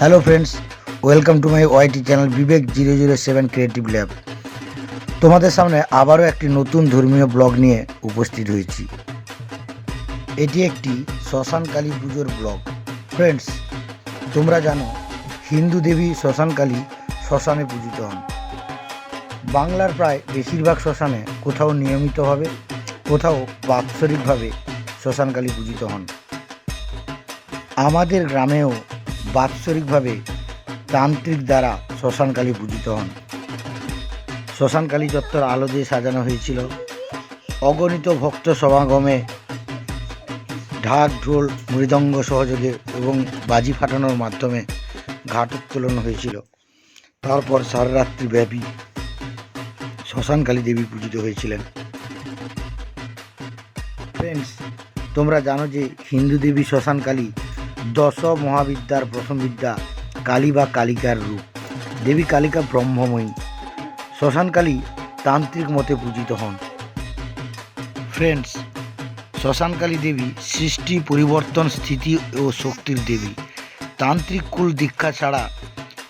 Hello friends welcome to my YT channel Vivek zero zero seven creative lab তোমাদের সামনে আবারও একটি নতুন ধর্মীয় ব্লগ নিয়ে উপস্থিত হয়েছি। এটি একটি শ্মশান কালী পুজোর ব্লগ ফ্রেন্ডস তোমরা জানো, হিন্দু দেবী শ্মশান কালী শ্মশানে পূজিত হন। বাংলার প্রায় বেশিরভাগ শ্মশানে কোথাও নিয়মিতভাবে কোথাও বাৎসরিকভাবে শ্মশান কালী পূজিত হন। আমাদের গ্রামেও বাৎসরিকভাবে তান্ত্রিক দ্বারা শ্মশানকালী পূজিত হন। শ্মশানকালী চত্বর আলো দিয়ে সাজানো হয়েছিল। অগণিত ভক্ত সমাগমে ঢাক, ঢোল, মৃদঙ্গ সহযোগে এবং বাজি ফাটানোর মাধ্যমে ঘাট উত্তোলন হয়েছিল। তারপর সারা রাত্রি ব্যাপী শ্মশানকালী দেবী পূজিত হয়েছিলেন। ফ্রেন্ডস তোমরা জানো যে হিন্দু দেবী শ্মশানকালী দশ মহাবিদ্যার প্রথম বিদ্যা কালী বা কালিকার রূপ। দেবী কালিকা ব্রহ্মময়ী। শ্মশানকালী তান্ত্রিক মতে পূজিত হন। ফ্রেন্ডস শ্মশানকালী দেবী সৃষ্টি, পরিবর্তন, স্থিতি ও শক্তির দেবী। তান্ত্রিক কুল দীক্ষা ছাড়া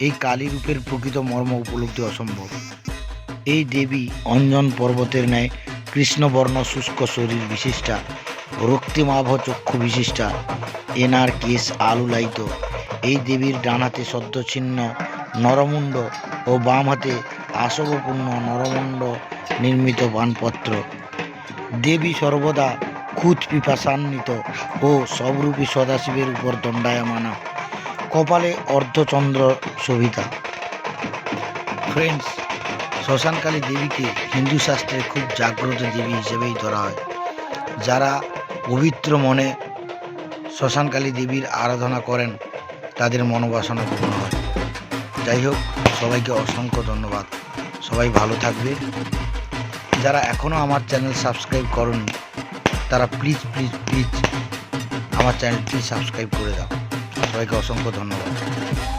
এই কালী রূপের প্রকৃত মর্ম উপলব্ধি অসম্ভব। এই দেবী অঞ্জন পর্বতের ন্যায় কৃষ্ণবর্ণ শুষ্ক শরীর বিশিষ্টা রক্তিমাভ চক্ষু বিশিষ্টা এনার কেশ আলুলায়িত এই দেবীর ডান হাতে নরমুণ্ড ও বাম হাতে আসবপূর্ণ নরমুণ্ড নির্মিত বানপত্র। দেবী সর্বদা খুঁত পিপাসান্বিত ও সবরূপী সদাশিবের উপর দণ্ডায়মানা। কপালে অর্ধচন্দ্র শোভিতা। ফ্রেন্ডস শ্মশানকালী দেবীকে হিন্দু শাস্ত্রে খুব জাগ্রত দেবী হিসেবেই ধরা হয়। যারা পবিত্র মনে শ্মশানকালী দেবীর আরাধনা করেন, তাদের মনোবাসনা পূর্ণ হয়। যাই হোক, সবাইকে অসংখ্য ধন্যবাদ। সবাই ভালো থাকবে। যারা এখনও আমার চ্যানেল সাবস্ক্রাইব করেন, তারা প্লিজ প্লিজ প্লিজ আমার চ্যানেলটি সাবস্ক্রাইব করে দাও। সবাইকে অসংখ্য ধন্যবাদ।